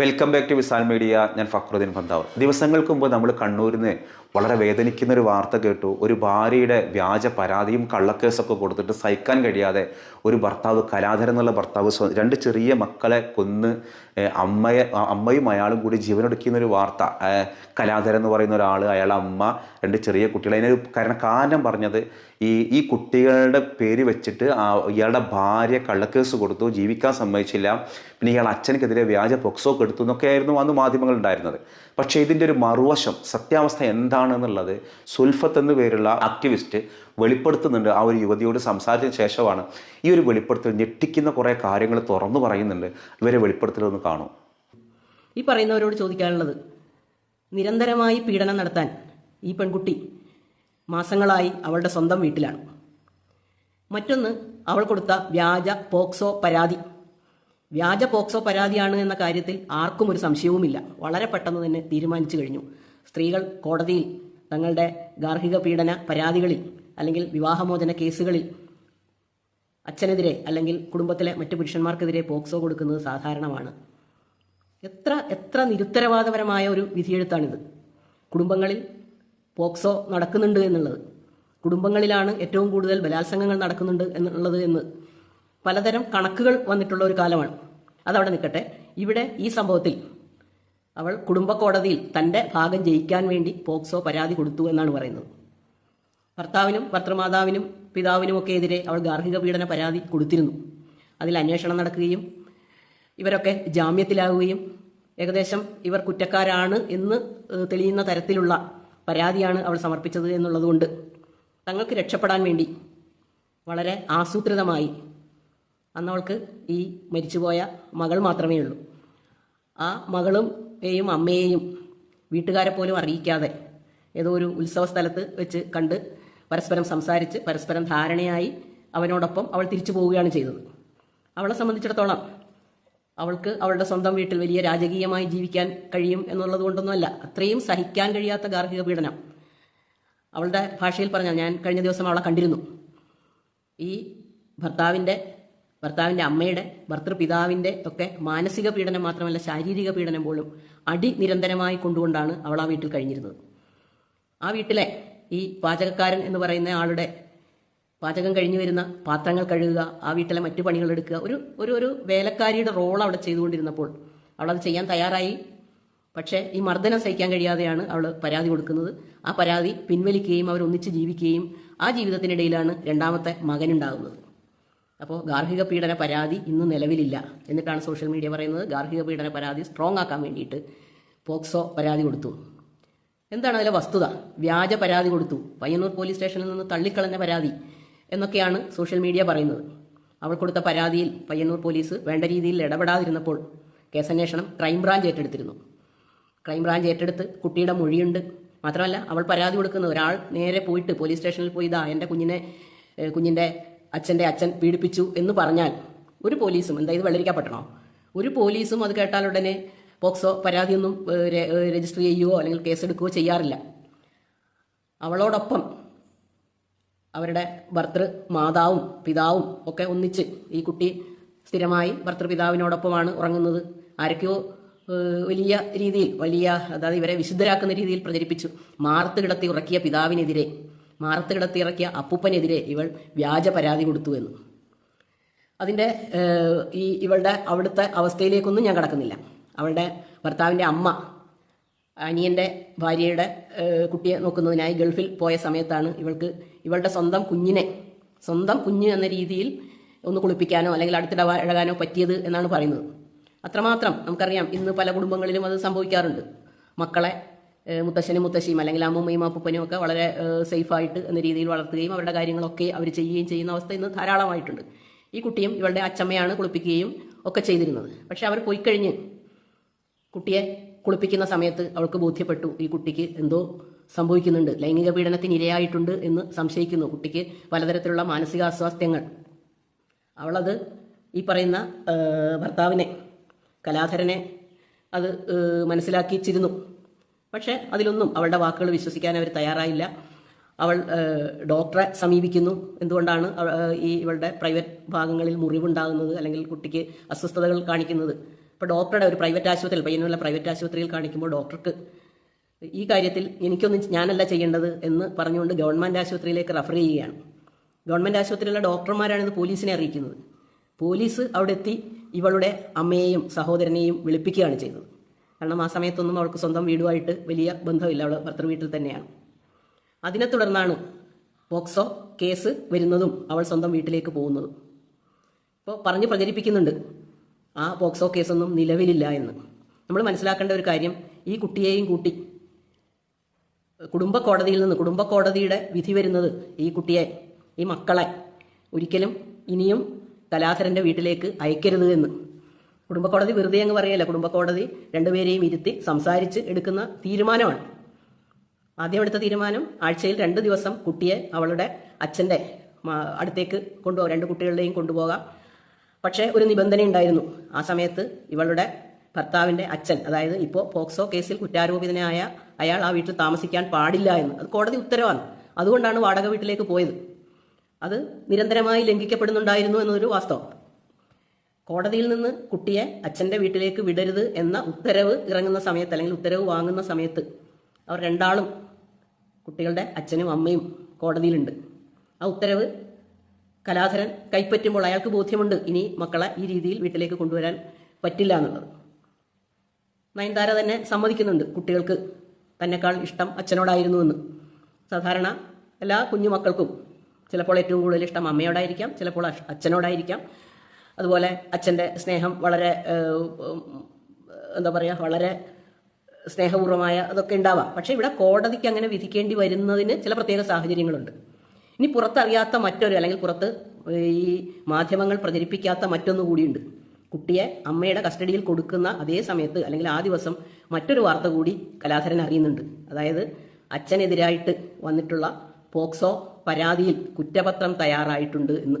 Welcome back to Visal media ഞാൻ ഫക്രുദ്ദീൻ പന്താവ് ദിവസങ്ങൾക്ക് മുമ്പ് നമ്മൾ കണ്ണൂരിൽ നിന്ന് വളരെ വേദനിക്കുന്ന ഒരു വാർത്ത കേട്ടു. ഒരു ഭാര്യയുടെ വ്യാജ പരാതിയും കള്ളക്കേസൊക്കെ കൊടുത്തിട്ട് സഹിക്കാൻ കഴിയാതെ ഒരു ഭർത്താവ് കലാധരൻ എന്നുള്ള ഭർത്താവ് രണ്ട് ചെറിയ മക്കളെ കൊന്ന് അമ്മയെ അമ്മയും അയാളും കൂടി ജീവനൊടുക്കുന്ന ഒരു വാർത്ത കലാധരൻ എന്ന് പറയുന്ന ഒരാൾ അയാളെ അമ്മ രണ്ട് ചെറിയ കുട്ടികൾ അതിനൊരു കാരണം കാരണം പറഞ്ഞത് ഈ ഈ കുട്ടികളുടെ പേര് വെച്ചിട്ട് ഇയാളുടെ ഭാര്യ കള്ളക്കേസ് കൊടുത്തു ജീവിക്കാൻ സമ്മതിച്ചില്ല. പിന്നെ ഇയാൾ അച്ഛനക്കെതിരെ വ്യാജ പൊക്സോ എടുത്തു എന്നൊക്കെയായിരുന്നു അന്ന് മാധ്യമങ്ങൾ ഉണ്ടായിരുന്നത് പക്ഷേ ഇതിന്റെ ഒരു മറുവശം സത്യാവസ്ഥ എന്താണെന്നുള്ളത് സുൽഫത്ത് എന്ന പേരുള്ള ആക്ടിവിസ്റ്റ് വെളിപ്പെടുത്തുന്നുണ്ട്. ആ ഒരു യുവതിയോട് സംസാരിച്ചതിന് ശേഷമാണ് ഈ ഒരു വെളിപ്പെടുത്തൽ ഞെട്ടിക്കുന്ന കുറേ കാര്യങ്ങൾ തുറന്നു പറയുന്നുണ്ട്. ഇവരെ വെളിപ്പെടുത്തലൊന്ന് കാണും. ഈ പറയുന്നവരോട് ചോദിക്കാനുള്ളത് നിരന്തരമായി പീഡനം നടത്താൻ ഈ പെൺകുട്ടി മാസങ്ങളായി അവളുടെ സ്വന്തം വീട്ടിലാണ്. മറ്റൊന്ന് അവൾ കൊടുത്ത വ്യാജ പോക്സോ പരാതി വ്യാജ പോക്സോ പരാതിയാണ് എന്ന കാര്യത്തിൽ ആർക്കും ഒരു സംശയവുമില്ല. വളരെ പെട്ടെന്ന് തന്നെ തീരുമാനിച്ചു കഴിഞ്ഞു. സ്ത്രീകൾ കോടതിയിൽ തങ്ങളുടെ ഗാർഹിക പീഡന പരാതികളിൽ അല്ലെങ്കിൽ വിവാഹമോചന കേസുകളിൽ അച്ഛനെതിരെ അല്ലെങ്കിൽ കുടുംബത്തിലെ മറ്റു പുരുഷന്മാർക്കെതിരെ പോക്സോ കൊടുക്കുന്നത് സാധാരണമാണ്. എത്ര എത്ര നിരുത്തരവാദപരമായ ഒരു വിധിയെഴുത്താണിത്. കുടുംബങ്ങളിൽ പോക്സോ നടക്കുന്നുണ്ട് എന്നുള്ളത്. കുടുംബങ്ങളിലാണ് ഏറ്റവും കൂടുതൽ ബലാത്സംഗങ്ങൾ നടക്കുന്നുണ്ട് എന്നുള്ളത് എന്ന് പലതരം കണക്കുകൾ വന്നിട്ടുള്ള ഒരു കാലമാണ്. അതവിടെ നിൽക്കട്ടെ. ഇവിടെ ഈ സംഭവത്തിൽ അവൾ കുടുംബ കോടതിയിൽ തന്റെ ഭാഗം ജയിക്കാൻ വേണ്ടി പോക്സോ പരാതി കൊടുത്തു എന്നാണ് പറയുന്നത്. ഭർത്താവിനും ഭർത്തൃമാതാവിനും പിതാവിനുമൊക്കെ എതിരെ അവൾ ഗാർഹിക പീഡന പരാതി കൊടുത്തിരുന്നു. അതിൽ അന്വേഷണം നടക്കുകയും ഇവരൊക്കെ ജാമ്യത്തിലാവുകയും ഏകദേശം ഇവർ കുറ്റക്കാരാണ് എന്ന് തെളിയുന്ന തരത്തിലുള്ള പരാതിയാണ് അവൾ സമർപ്പിച്ചത് എന്നുള്ളതുകൊണ്ട് തങ്ങൾക്ക് രക്ഷപ്പെടാൻ വേണ്ടി വളരെ ആസൂത്രിതമായി അന്നവൾക്ക് ഈ മരിച്ചുപോയ മകൾ മാത്രമേ ഉള്ളൂ. ആ മകളും യും അമ്മയെയും വീട്ടുകാരെ പോലും അറിയിക്കാതെ ഏതോ ഒരു ഉത്സവ സ്ഥലത്ത് വെച്ച് കണ്ട് പരസ്പരം സംസാരിച്ച് പരസ്പരം ധാരണയായി അവനോടൊപ്പം അവൾ തിരിച്ചു പോവുകയാണ് ചെയ്തത്. അവളെ സംബന്ധിച്ചിടത്തോളം അവൾക്ക് അവളുടെ സ്വന്തം വീട്ടിൽ വലിയ രാജകീയമായി ജീവിക്കാൻ കഴിയും എന്നുള്ളത് കൊണ്ടൊന്നുമല്ല അത്രയും സഹിക്കാൻ കഴിയാത്ത ഗാർഹിക പീഡനം. അവളുടെ ഭാഷയിൽ പറഞ്ഞാൽ ഞാൻ കഴിഞ്ഞ ദിവസം അവളെ കണ്ടിരുന്നു. ഈ ഭർത്താവിന്റെ ഭർത്താവിന്റെ അമ്മയുടെ ഭർത്തൃപിതാവിന്റെ ഒക്കെ മാനസിക പീഡനം മാത്രമല്ല ശാരീരിക പീഡനം പോലും അടി നിരന്തരമായി കൊണ്ടുകൊണ്ടാണ് അവൾ ആ വീട്ടിൽ കഴിഞ്ഞിരുന്നത്. ആ വീട്ടിലെ ഈ പാചകക്കാരൻ എന്ന് പറയുന്ന ആളുടെ പാചകം കഴിഞ്ഞു വരുന്ന പാത്രങ്ങൾ കഴുകുക ആ വീട്ടിലെ മറ്റു പണികൾ എടുക്കുക ഒരു ഒരു ഒരു വേലക്കാരിയുടെ റോൾ അവിടെ ചെയ്തുകൊണ്ടിരുന്നപ്പോൾ അവളത് ചെയ്യാൻ തയ്യാറായി. പക്ഷേ ഈ മർദ്ദനം സഹിക്കാൻ കഴിയാതെയാണ് അവൾ പരാതി കൊടുക്കുന്നത്. ആ പരാതി പിൻവലിക്കുകയും അവരൊന്നിച്ച് ജീവിക്കുകയും ആ ജീവിതത്തിനിടയിലാണ് രണ്ടാമത്തെ മകനുണ്ടാകുന്നത്. അപ്പോൾ ഗാർഹിക പീഡന പരാതി ഇന്ന് നിലവിലില്ല. എന്നിട്ടാണ് സോഷ്യൽ മീഡിയ പറയുന്നത്. ഗാർഹിക പീഡന പരാതി സ്ട്രോങ് ആക്കാൻ വേണ്ടിയിട്ട് പോക്സോ പരാതി കൊടുത്തു. എന്താണ് അതിലെ വസ്തുത? വ്യാജ പരാതി കൊടുത്തു. പയ്യന്നൂർ പോലീസ് സ്റ്റേഷനിൽ നിന്ന് തള്ളിക്കളഞ്ഞ പരാതി എന്നൊക്കെയാണ് സോഷ്യൽ മീഡിയ പറയുന്നത്. അവൾ കൊടുത്ത പരാതിയിൽ പയ്യന്നൂർ പോലീസ് വേണ്ട രീതിയിൽ ഇടപെടാതിരുന്നപ്പോൾ കേസന്വേഷണം ക്രൈംബ്രാഞ്ച് ഏറ്റെടുത്തിരുന്നു. ക്രൈംബ്രാഞ്ച് ഏറ്റെടുത്ത് കുട്ടിയുടെ മൊഴിയുണ്ട്. മാത്രമല്ല അവൾ പരാതി കൊടുക്കുന്ന ഒരാൾ നേരെ പോയിട്ട് പോലീസ് സ്റ്റേഷനിൽ പോയി ഇതാ എന്റെ കുഞ്ഞിനെ കുഞ്ഞിന്റെ അച്ഛന്റെ അച്ഛൻ പീഡിപ്പിച്ചു എന്ന് പറഞ്ഞാൽ ഒരു പോലീസും എന്താ ഇത് വെള്ളരിക്കപ്പെട്ടണോ? ഒരു പോലീസും അത് കേട്ടാൽ ഉടനെ പോക്സോ പരാതിയൊന്നും രജിസ്റ്റർ ചെയ്യുകയോ അല്ലെങ്കിൽ കേസെടുക്കുകയോ ചെയ്യാറില്ല. അവളോടൊപ്പം അവരുടെ ഭർത്തൃ മാതാവും പിതാവും ഒക്കെ ഒന്നിച്ച് ഈ കുട്ടി സ്ഥിരമായി ഭർത്തൃപിതാവിനോടൊപ്പമാണ് ഉറങ്ങുന്നത്. ആരൊക്കെയോ വലിയ രീതിയിൽ വലിയ അതായത് ഇവരെ വിശുദ്ധരാക്കുന്ന രീതിയിൽ പ്രചരിപ്പിച്ചു. മാർത്ത് കിടത്തി ഉറക്കിയ പിതാവിനെതിരെ മാറത്ത് കിടത്തിയിറക്കിയ അപ്പൂപ്പനെതിരെ ഇവൾ വ്യാജ പരാതി കൊടുത്തു എന്ന്. അതിന്റെ ഈ ഇവളുടെ അവിടുത്തെ അവസ്ഥയിലേക്കൊന്നും ഞാൻ കടക്കുന്നില്ല. അവളുടെ ഭർത്താവിന്റെ അമ്മ അനിയന്റെ ഭാര്യയുടെ കുട്ടിയെ നോക്കുന്നതിനായി ഗൾഫിൽ പോയ സമയത്താണ് ഇവൾക്ക് ഇവളുടെ സ്വന്തം കുഞ്ഞിനെ സ്വന്തം കുഞ്ഞ് എന്ന രീതിയിൽ ഒന്ന് കുളിപ്പിക്കാനോ അല്ലെങ്കിൽ അടുത്തിടപഴകാനോ പറ്റിയത് എന്നാണ് പറയുന്നത്. അത്രമാത്രം നമുക്കറിയാം ഇന്ന് പല കുടുംബങ്ങളിലും അത് സംഭവിക്കാറുണ്ട്. മക്കളെ മുത്തശ്ശനും മുത്തശ്ശിയും അല്ലെങ്കിൽ അമ്മൂമ്മയും അപ്പൂപ്പനും ഒക്കെ വളരെ സേഫായിട്ട് എന്ന രീതിയിൽ വളർത്തുകയും അവരുടെ കാര്യങ്ങളൊക്കെ അവർ ചെയ്യുകയും ചെയ്യുന്ന അവസ്ഥ ഇന്ന് ധാരാളമായിട്ടുണ്ട്. ഈ കുട്ടിയും ഇവളുടെ അച്ചമ്മയാണ് കുളിപ്പിക്കുകയും ഒക്കെ ചെയ്തിരുന്നത്. പക്ഷെ അവർ പോയി കഴിഞ്ഞ് കുട്ടിയെ കുളിപ്പിക്കുന്ന സമയത്ത് അവൾക്ക് ബോധ്യപ്പെട്ടു ഈ കുട്ടിക്ക് എന്തോ സംഭവിക്കുന്നുണ്ട്. ലൈംഗിക പീഡനത്തിന് ഇരയായിട്ടുണ്ട് എന്ന് സംശയിക്കുന്നു കുട്ടിക്ക് പലതരത്തിലുള്ള മാനസികാസ്വാസ്ഥ്യങ്ങൾ. അവളത് ഈ പറയുന്ന ഭർത്താവിനെ കലാധരനെ അത് മനസ്സിലാക്കിച്ചിരുന്നു. പക്ഷേ അതിലൊന്നും അവളുടെ വാക്കുകൾ വിശ്വസിക്കാൻ അവർ തയ്യാറായില്ല. അവൾ ഡോക്ടറെ സമീപിക്കുന്നു. എന്തുകൊണ്ടാണ് ഈ ഇവളുടെ പ്രൈവറ്റ് ഭാഗങ്ങളിൽ മുറിവുണ്ടാകുന്നത് അല്ലെങ്കിൽ കുട്ടിക്ക് അസ്വസ്ഥതകൾ കാണിക്കുന്നത്? ഇപ്പോൾ ഡോക്ടറുടെ ഒരു പ്രൈവറ്റ് ആശുപത്രിയിൽ പയ്യന്നുള്ള പ്രൈവറ്റ് ആശുപത്രിയിൽ കാണിക്കുമ്പോൾ ഡോക്ടർക്ക് ഈ കാര്യത്തിൽ എനിക്കൊന്നും ഞാനല്ല ചെയ്യേണ്ടത് എന്ന് പറഞ്ഞുകൊണ്ട് ഗവൺമെന്റ് ആശുപത്രിയിലേക്ക് റഫർ ചെയ്യുകയാണ്. ഗവൺമെന്റ് ആശുപത്രിയിലെ ഡോക്ടർമാരാണ് ഇത് പോലീസിനെ അറിയിക്കുന്നത്. പോലീസ് അവിടെ എത്തി ഇവളുടെ അമ്മയെയും സഹോദരനെയും വിളിപ്പിക്കുകയാണ് ചെയ്തത്. കാരണം ആ സമയത്തൊന്നും അവൾക്ക് സ്വന്തം വീടുമായിട്ട് വലിയ ബന്ധമില്ല. അവൾ ഭർത്തൃ വീട്ടിൽ തന്നെയാണ്. അതിനെ തുടർന്നാണ് പോക്സോ കേസ് വരുന്നതും അവൾ സ്വന്തം വീട്ടിലേക്ക് പോകുന്നതും. ഇപ്പോൾ പറഞ്ഞ് പ്രചരിപ്പിക്കുന്നുണ്ട്. ആ പോക്സോ കേസൊന്നും നിലവിലില്ല എന്ന്. നമ്മൾ മനസ്സിലാക്കേണ്ട ഒരു കാര്യം ഈ കുട്ടിയെയും കൂട്ടി കുടുംബ കോടതിയിൽ നിന്ന് കുടുംബ കോടതിയുടെ വിധി വരുന്നത് ഈ കുട്ടിയെ ഈ മക്കളെ ഒരിക്കലും ഇനിയും കലാധരന്റെ വീട്ടിലേക്ക് അയക്കരുത് എന്ന്. കുടുംബ കോടതി വെറുതെ അങ്ങ് പറയല്ല. കുടുംബ കോടതി രണ്ടുപേരെയും ഇരുത്തി സംസാരിച്ച് എടുക്കുന്ന തീരുമാനമാണ്. ആദ്യം എടുത്ത തീരുമാനം ആഴ്ചയിൽ രണ്ട് ദിവസം കുട്ടിയെ അവളുടെ അച്ഛന്റെ അടുത്തേക്ക് കൊണ്ടുപോകാം രണ്ട് കുട്ടികളുടെയും കൊണ്ടുപോകാം. പക്ഷേ ഒരു നിബന്ധന ഉണ്ടായിരുന്നു. ആ സമയത്ത് ഇവളുടെ ഭർത്താവിന്റെ അച്ഛൻ അതായത് ഇപ്പോൾ പോക്സോ കേസിൽ കുറ്റാരോപിതനായ അയാൾ ആ വീട്ടിൽ താമസിക്കാൻ പാടില്ല എന്ന്. അത് കോടതി ഉത്തരവാണ്. അതുകൊണ്ടാണ് വാടക വീട്ടിലേക്ക് പോയത്. അത് നിരന്തരമായി ലംഘിക്കപ്പെടുന്നുണ്ടായിരുന്നു എന്നതൊരു വാസ്തവം. കോടതിയിൽ നിന്ന് കുട്ടിയെ അച്ഛന്റെ വീട്ടിലേക്ക് വിടരുത് എന്ന ഉത്തരവ് ഇറങ്ങുന്ന സമയത്ത് അല്ലെങ്കിൽ ഉത്തരവ് വാങ്ങുന്ന സമയത്ത് അവർ രണ്ടാളും കുട്ടികളുടെ അച്ഛനും അമ്മയും കോടതിയിലുണ്ട്. ആ ഉത്തരവ് കലാധരൻ കൈപ്പറ്റുമ്പോൾ അയാൾക്ക് ബോധ്യമുണ്ട്. ഇനി മക്കളെ ഈ രീതിയിൽ വീട്ടിലേക്ക് കൊണ്ടുവരാൻ പറ്റില്ല എന്നുള്ളത്. നയൻതാര തന്നെ സമ്മതിക്കുന്നുണ്ട് കുട്ടികൾക്ക് തന്നെക്കാൾ ഇഷ്ടം അച്ഛനോടായിരുന്നു എന്ന്. സാധാരണ എല്ലാ കുഞ്ഞുമക്കൾക്കും ചിലപ്പോൾ ഏറ്റവും കൂടുതൽ ഇഷ്ടം അമ്മയോടായിരിക്കാം ചിലപ്പോൾ അച്ഛനോടായിരിക്കാം. അതുപോലെ അച്ഛന്റെ സ്നേഹം വളരെ എന്താ പറയുക വളരെ സ്നേഹപൂർവമായ അതൊക്കെ ഉണ്ടാവാം. പക്ഷേ ഇവിടെ കോടതിക്ക് അങ്ങനെ വിധിക്കേണ്ടി വരുന്നതിന് ചില പ്രത്യേക സാഹചര്യങ്ങളുണ്ട്. ഇനി പുറത്തറിയാത്ത മറ്റൊരു അല്ലെങ്കിൽ പുറത്ത് ഈ മാധ്യമങ്ങൾ പ്രചരിപ്പിക്കാത്ത മറ്റൊന്നു കൂടിയുണ്ട്. കുട്ടിയെ അമ്മയുടെ കസ്റ്റഡിയിൽ കൊടുക്കുന്ന അതേ സമയത്ത് അല്ലെങ്കിൽ ആ ദിവസം മറ്റൊരു വാർത്ത കൂടി കലാധരൻ അറിയുന്നുണ്ട്. അതായത് അച്ഛനെതിരായിട്ട് വന്നിട്ടുള്ള പോക്സോ പരാതിയിൽ കുറ്റപത്രം തയ്യാറായിട്ടുണ്ട് എന്ന്.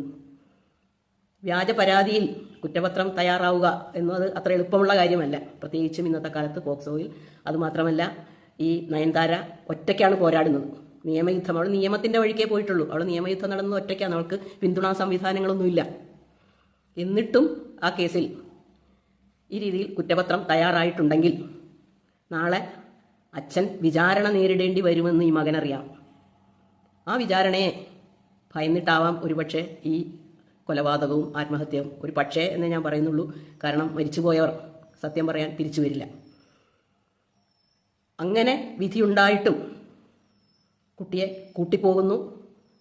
വ്യാജ പരാതിയിൽ കുറ്റപത്രം തയ്യാറാവുക എന്നത് അത്ര എളുപ്പമുള്ള കാര്യമല്ല. പ്രത്യേകിച്ചും ഇന്നത്തെ കാലത്ത് പോക്സോയിൽ. അതുമാത്രമല്ല ഈ നയൻതാര ഒറ്റയ്ക്കാണ് പോരാടുന്നത്. നിയമയുദ്ധം അവൾ നിയമത്തിന്റെ വഴിക്കേ പോയിട്ടുള്ളൂ. അവൾ നിയമയുദ്ധം നടന്നത് ഒറ്റയ്ക്കാണ്. അവൾക്ക് പിന്തുണാ സംവിധാനങ്ങളൊന്നുമില്ല. എന്നിട്ടും ആ കേസിൽ ഈ രീതിയിൽ കുറ്റപത്രം തയ്യാറായിട്ടുണ്ടെങ്കിൽ നാളെ അച്ഛൻ വിചാരണ നേരിടേണ്ടി വരുമെന്ന് ഈ മകനറിയാം. ആ വിചാരണയെ ഭയന്നിട്ടാവാം ഒരുപക്ഷെ ഈ കൊലപാതകവും ആത്മഹത്യയും ഒരു പക്ഷേ എന്നേ ഞാൻ പറയുന്നുള്ളൂ. കാരണം മരിച്ചുപോയവർ സത്യം പറയാൻ തിരിച്ചു വരില്ല. അങ്ങനെ വിധിയുണ്ടായിട്ടും കുട്ടിയെ കൂട്ടിപ്പോകുന്നു.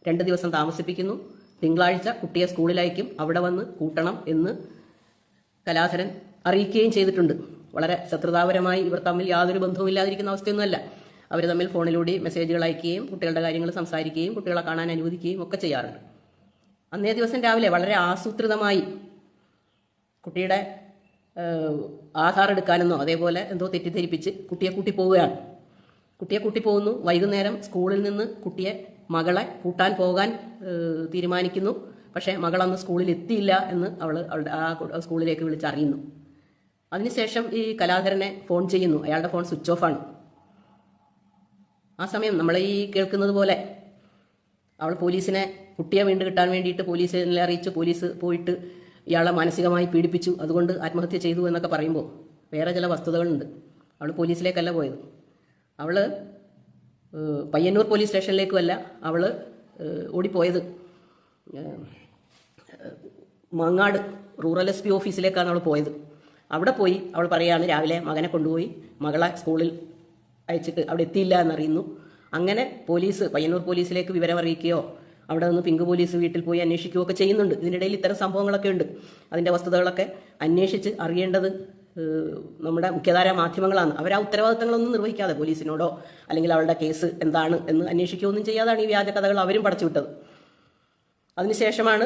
രണ്ട് ദിവസം താമസിപ്പിക്കുന്നു. തിങ്കളാഴ്ച കുട്ടിയെ സ്കൂളിലയക്കും അവിടെ വന്ന് കൂട്ടണം എന്ന് കലാധരൻ അറിയിക്കുകയും ചെയ്തിട്ടുണ്ട്. വളരെ ശത്രുതാപരമായി ഇവർ തമ്മിൽ യാതൊരു ബന്ധവുമില്ലാതിരിക്കുന്ന അവസ്ഥയൊന്നുമല്ല. അവർ തമ്മിൽ ഫോണിലൂടെ മെസ്സേജുകൾ അയക്കുകയും കുട്ടികളുടെ കാര്യങ്ങൾ സംസാരിക്കുകയും കുട്ടികളെ കാണാൻ അനുവദിക്കുകയും ഒക്കെ ചെയ്യാറുണ്ട്. അന്നേ ദിവസം രാവിലെ വളരെ ആസൂത്രിതമായി കുട്ടിയുടെ ആധാർ എടുക്കാനെന്നോ അതേപോലെ എന്തോ തെറ്റിദ്ധരിപ്പിച്ച് കുട്ടിയെ കൂട്ടി പോവുകയാണ്. കുട്ടിയെ കൂട്ടി പോകുന്നു. വൈകുന്നേരം സ്കൂളിൽ നിന്ന് കുട്ടിയെ മകളെ കൂട്ടാൻ പോകാൻ തീരുമാനിക്കുന്നു. പക്ഷേ മകൾ അന്ന് സ്കൂളിൽ എത്തിയില്ല എന്ന് അവൾ അവളുടെ ആ സ്കൂളിലേക്ക് വിളിച്ചറിയുന്നു. അതിനുശേഷം ഈ കലാധരനെ ഫോൺ ചെയ്യുന്നു. അയാളുടെ ഫോൺ സ്വിച്ച് ഓഫ് ആണ്. ആ സമയം നമ്മൾ ഈ കേൾക്കുന്നത് പോലെ അവൾ പോലീസിനെ കുട്ടിയെ വീണ്ടും കിട്ടാൻ വേണ്ടിയിട്ട് പോലീസിനെ അറിയിച്ച് പോലീസ് പോയിട്ട് ഇയാളെ മാനസികമായി പീഡിപ്പിച്ചു. അതുകൊണ്ട് ആത്മഹത്യ ചെയ്തു എന്നൊക്കെ പറയുമ്പോൾ വേറെ ചില വസ്തുതകളുണ്ട്. അവൾ പോലീസിലേക്കല്ല പോയത്. അവൾ പയ്യന്നൂർ പോലീസ് സ്റ്റേഷനിലേക്കുമല്ല അവൾ ഓടിപ്പോയത്. മങ്ങാട് റൂറൽ എസ് പി ഓഫീസിലേക്കാണ് അവൾ പോയത്. അവിടെ പോയി അവൾ പറയാണ് രാവിലെ മകനെ കൊണ്ടുപോയി മകളെ സ്കൂളിൽ അയച്ചിട്ട് അവിടെ എത്തിയില്ല എന്നറിയുന്നു. അങ്ങനെ പോലീസ് പയ്യന്നൂർ പോലീസിലേക്ക് വിവരം അറിയിക്കുകയോ അവിടെ നിന്ന് പിങ്ക് പോലീസ് വീട്ടിൽ പോയി അന്വേഷിക്കുകയൊക്കെ ചെയ്യുന്നുണ്ട്. ഇതിനിടയിൽ ഇത്തരം സംഭവങ്ങളൊക്കെ ഉണ്ട്. അതിന്റെ വസ്തുതകളൊക്കെ അന്വേഷിച്ച് അറിയേണ്ടത് നമ്മുടെ മുഖ്യധാര മാധ്യമങ്ങളാണ്. അവർ ആ ഉത്തരവാദിത്തങ്ങളൊന്നും നിർവഹിക്കാതെ പോലീസിനോടോ അല്ലെങ്കിൽ അവളുടെ കേസ് എന്താണ് എന്ന് അന്വേഷിക്കുകയൊന്നും ചെയ്യാതാണ് ഈ വ്യാജ കഥകൾ അവരും പടച്ചുവിട്ടത് അതിനുശേഷമാണ്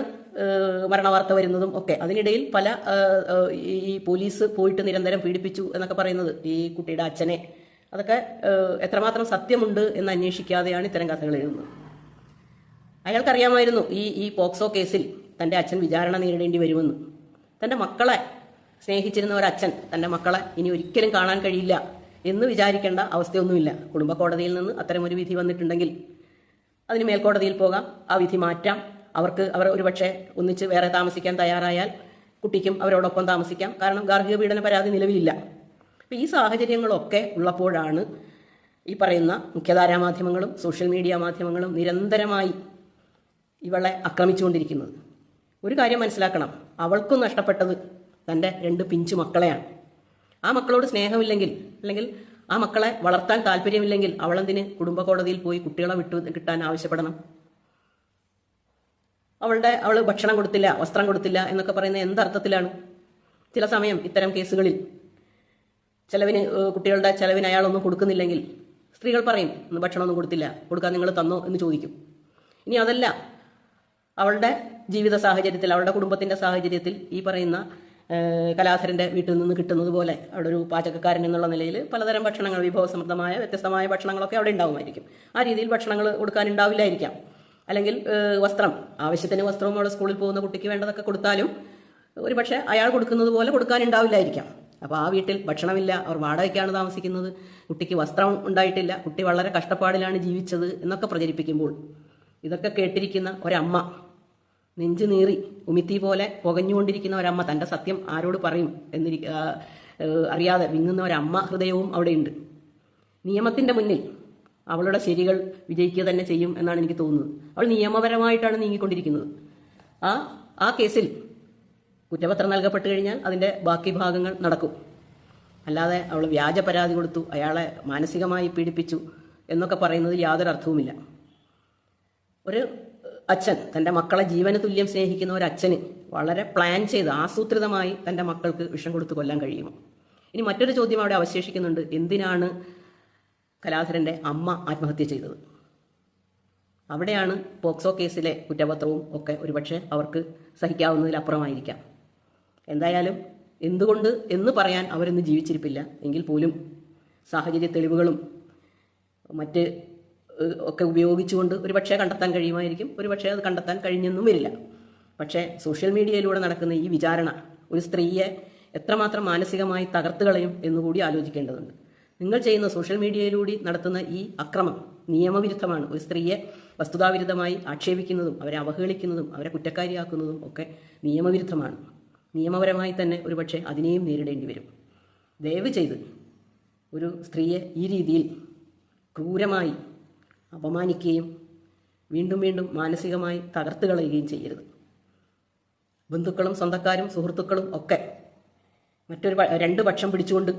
മരണവാർത്ത വരുന്നതും ഒക്കെ. അതിനിടയിൽ പല ഈ പോലീസ് പോയിട്ട് നിരന്തരം പീഡിപ്പിച്ചു എന്നൊക്കെ പറയുന്നത് ഈ കുട്ടിയുടെ അച്ഛനെ. അതൊക്കെ എത്രമാത്രം സത്യമുണ്ട് എന്ന് അന്വേഷിക്കാതെയാണ് ഇത്തരം കഥകൾ എഴുതുന്നത്. അയാൾക്കറിയാമായിരുന്നു ഈ ഈ പോക്സോ കേസിൽ തന്റെ അച്ഛൻ വിചാരണ നേരിടേണ്ടി വരുമെന്ന്. തന്റെ മക്കളെ സ്നേഹിച്ചിരുന്ന ഒരച്ഛൻ തന്റെ മക്കളെ ഇനി ഒരിക്കലും കാണാൻ കഴിയില്ല എന്ന് വിചാരിക്കേണ്ട അവസ്ഥയൊന്നുമില്ല. കുടുംബ കോടതിയിൽ നിന്ന് അത്തരമൊരു വിധി വന്നിട്ടുണ്ടെങ്കിൽ അതിന് മേൽക്കോടതിയിൽ പോകാം ആ വിധി മാറ്റാം. അവർക്ക് അവർ ഒരുപക്ഷെ ഒന്നിച്ച് വേറെ താമസിക്കാൻ തയ്യാറായാൽ കുട്ടിക്കും അവരോടൊപ്പം താമസിക്കാം. കാരണം ഗാർഹിക പീഡന പരാതി നിലവിലില്ല. അപ്പോൾ ഈ സാഹചര്യങ്ങളൊക്കെ ഉള്ളപ്പോഴാണ് ഈ പറയുന്ന മുഖ്യധാരാ മാധ്യമങ്ങളും സോഷ്യൽ മീഡിയ മാധ്യമങ്ങളും നിരന്തരമായി ഇവളെ ആക്രമിച്ചുകൊണ്ടിരിക്കുന്നത്. ഒരു കാര്യം മനസ്സിലാക്കണം. അവൾക്കും നഷ്ടപ്പെട്ടത് തന്റെ രണ്ട് പിഞ്ചു മക്കളെയാണ്. ആ മക്കളോട് സ്നേഹമില്ലെങ്കിൽ അല്ലെങ്കിൽ ആ മക്കളെ വളർത്താൻ താല്പര്യമില്ലെങ്കിൽ അവളെന്തിന് കുടുംബ കോടതിയിൽ പോയി കുട്ടികളെ വിട്ടു കിട്ടാൻ ആവശ്യപ്പെടണം? അവളുടെ അവൾ ഭക്ഷണം കൊടുത്തില്ല വസ്ത്രം കൊടുത്തില്ല എന്നൊക്കെ പറയുന്ന എന്തർത്ഥത്തിലാണ്? ചില സമയം ഇത്തരം കേസുകളിൽ ചിലവിന് കുട്ടികളുടെ ചിലവിന് അയാളൊന്നും കൊടുക്കുന്നില്ലെങ്കിൽ സ്ത്രീകൾ പറയും "ഇന്ന് ഭക്ഷണമൊന്നും കൊടുത്തില്ല കൊടുക്കാൻ നിങ്ങൾ തന്നോ എന്ന് ചോദിക്കും. ഇനി അതല്ല അവളുടെ ജീവിത സാഹചര്യത്തിൽ അവളുടെ കുടുംബത്തിന്റെ സാഹചര്യത്തിൽ ഈ പറയുന്ന കലാധരന്റെ വീട്ടിൽ നിന്ന് കിട്ടുന്നത് പോലെ അവിടെ ഒരു പാചകക്കാരൻ എന്നുള്ള നിലയിൽ പലതരം ഭക്ഷണങ്ങൾ വിഭവസമൃദ്ധമായ വ്യത്യസ്തമായ ഭക്ഷണങ്ങളൊക്കെ അവിടെ ഉണ്ടാവുമായിരിക്കും. ആ രീതിയിൽ ഭക്ഷണങ്ങൾ കൊടുക്കാനുണ്ടാവില്ലായിരിക്കാം. അല്ലെങ്കിൽ വസ്ത്രം ആവശ്യത്തിന് വസ്ത്രവും അവിടെ സ്കൂളിൽ പോകുന്ന കുട്ടിക്ക് വേണ്ടതൊക്കെ കൊടുത്താലും ഒരു പക്ഷേ അയാൾ കൊടുക്കുന്നത് പോലെ കൊടുക്കാനുണ്ടാവില്ലായിരിക്കാം. അപ്പോൾ ആ വീട്ടിൽ ഭക്ഷണമില്ല അവർ വാടകയ്ക്കാണ് താമസിക്കുന്നത് കുട്ടിക്ക് വസ്ത്രം ഉണ്ടായിട്ടില്ല കുട്ടി വളരെ കഷ്ടപ്പാടിലാണ് ജീവിച്ചത് എന്നൊക്കെ പ്രചരിപ്പിക്കുമ്പോൾ ഇതൊക്കെ കേട്ടിരിക്കുന്ന ഒരമ്മ. നെഞ്ചു നീറി ഉമിത്തി പോലെ പുകഞ്ഞുകൊണ്ടിരിക്കുന്ന ഒരമ്മ. തന്റെ സത്യം ആരോട് പറയും എന്നിരി അറിയാതെ വിങ്ങുന്ന ഒരമ്മ ഹൃദയവും അവിടെയുണ്ട്. നിയമത്തിന്റെ മുന്നിൽ അവളുടെ ശരികൾ വിജയിക്കുക തന്നെ ചെയ്യും എന്നാണ് എനിക്ക് തോന്നുന്നത്. അവൾ നിയമപരമായിട്ടാണ് നീങ്ങിക്കൊണ്ടിരിക്കുന്നത്. ആ ആ കേസിൽ കുറ്റപത്രം നൽകപ്പെട്ട് കഴിഞ്ഞാൽ അതിന്റെ ബാക്കി ഭാഗങ്ങൾ നടക്കും. അല്ലാതെ അവൾ വ്യാജ പരാതി കൊടുത്തു അയാളെ മാനസികമായി പീഡിപ്പിച്ചു എന്നൊക്കെ പറയുന്നതിൽ യാതൊരു അർത്ഥവുമില്ല ഒരു അച്ഛൻ തന്റെ മക്കളെ ജീവന് തുല്യം സ്നേഹിക്കുന്ന ഒരു അച്ഛന് വളരെ പ്ലാൻ ചെയ്ത് ആസൂത്രിതമായി തന്റെ മക്കൾക്ക് വിഷം കൊടുത്ത് കൊല്ലാൻ കഴിയുമോ ഇനി മറ്റൊരു ചോദ്യം അവിടെ അവശേഷിക്കുന്നുണ്ട്. എന്തിനാണ് കലാധരന്റെ അമ്മ ആത്മഹത്യ ചെയ്തത്? അവിടെയാണ് പോക്സോ കേസിലെ കുറ്റപത്രവും ഒക്കെ ഒരുപക്ഷെ അവർക്ക് സഹിക്കാവുന്നതിലപ്പുറമായിരിക്കാം എന്തായാലും എന്തുകൊണ്ട് എന്ന് പറയാൻ അവരൊന്നും ജീവിച്ചിരിപ്പില്ല. എങ്കിൽ പോലും സാഹചര്യ തെളിവുകളും മറ്റ് ഒക്കെ ഉപയോഗിച്ചുകൊണ്ട് ഒരു പക്ഷേ കണ്ടെത്താൻ കഴിയുമായിരിക്കും ഒരു പക്ഷേ അത് കണ്ടെത്താൻ കഴിഞ്ഞെന്നും വരില്ല. പക്ഷേ സോഷ്യൽ മീഡിയയിലൂടെ നടക്കുന്ന ഈ വിചാരണ ഒരു സ്ത്രീയെ എത്രമാത്രം മാനസികമായി തകർത്ത് കളയും എന്നുകൂടി ആലോചിക്കേണ്ടതുണ്ട്. നിങ്ങൾ ചെയ്യുന്ന സോഷ്യൽ മീഡിയയിലൂടെ നടത്തുന്ന ഈ അക്രമം നിയമവിരുദ്ധമാണ്. ഒരു സ്ത്രീയെ വസ്തുതാവിരുദ്ധമായി ആക്ഷേപിക്കുന്നതും അവരെ അവഹേളിക്കുന്നതും അവരെ കുറ്റക്കാരിയാക്കുന്നതും ഒക്കെ നിയമവിരുദ്ധമാണ്. നിയമപരമായി തന്നെ ഒരുപക്ഷെ അതിനെയും നേരിടേണ്ടി വരും. ദയവ് ചെയ്ത് ഒരു സ്ത്രീയെ ഈ രീതിയിൽ ക്രൂരമായി അപമാനിക്കുകയും വീണ്ടും വീണ്ടും മാനസികമായി തകർത്ത് കളയുകയും ചെയ്യരുത്. ബന്ധുക്കളും സ്വന്തക്കാരും സുഹൃത്തുക്കളും ഒക്കെ മറ്റൊരു രണ്ട് പക്ഷം പിടിച്ചുകൊണ്ട്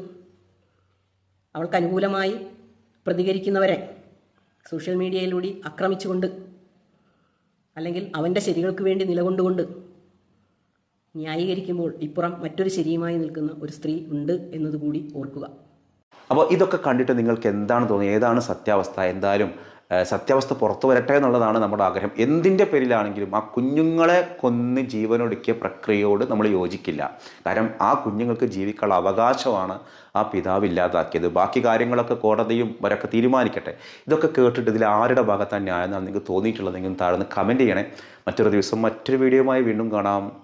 അവൾക്ക് അനുകൂലമായി പ്രതികരിക്കുന്നവരെ സോഷ്യൽ മീഡിയയിലൂടെ ആക്രമിച്ചുകൊണ്ട് അല്ലെങ്കിൽ അവന്റെ ശരികൾക്ക് വേണ്ടി നിലകൊണ്ടുകൊണ്ട് ന്യായീകരിക്കുമ്പോൾ ഇപ്പുറം മറ്റൊരു ശരിയുമായി നിൽക്കുന്ന ഒരു സ്ത്രീ ഉണ്ട് എന്നതുകൂടി ഓർക്കുക. അപ്പോൾ ഇതൊക്കെ കണ്ടിട്ട് നിങ്ങൾക്ക് എന്താണ് തോന്നുന്നത് ഏതാണ് സത്യാവസ്ഥ? എന്തായാലും സത്യാവസ്ഥ പുറത്തു വരട്ടെ എന്നുള്ളതാണ് നമ്മുടെ ആഗ്രഹം. എന്തിന്റെ പേരിലാണെങ്കിലും ആ കുഞ്ഞുങ്ങളെ കൊന്ന് ജീവനൊടുക്കിയ പ്രക്രിയയോട് നമ്മൾ യോജിക്കില്ല. കാരണം ആ കുഞ്ഞുങ്ങൾക്ക് ജീവിക്കാനുള്ള അവകാശമാണ് ആ പിതാവ് ഇല്ലാതാക്കിയത്. ബാക്കി കാര്യങ്ങളൊക്കെ കോടതിയും അവരൊക്കെ തീരുമാനിക്കട്ടെ. ഇതൊക്കെ കേട്ടിട്ട് ഇതിൽ ആരുടെ ഭാഗത്താണ് ന്യായം എന്നാണ് നിങ്ങൾക്ക് തോന്നിയിട്ടുള്ളത് നിങ്ങൾ താഴ്ന്ന് കമന്റ് ചെയ്യണേ. മറ്റൊരു ദിവസം മറ്റൊരു വീഡിയോയുമായി വീണ്ടും കാണാം.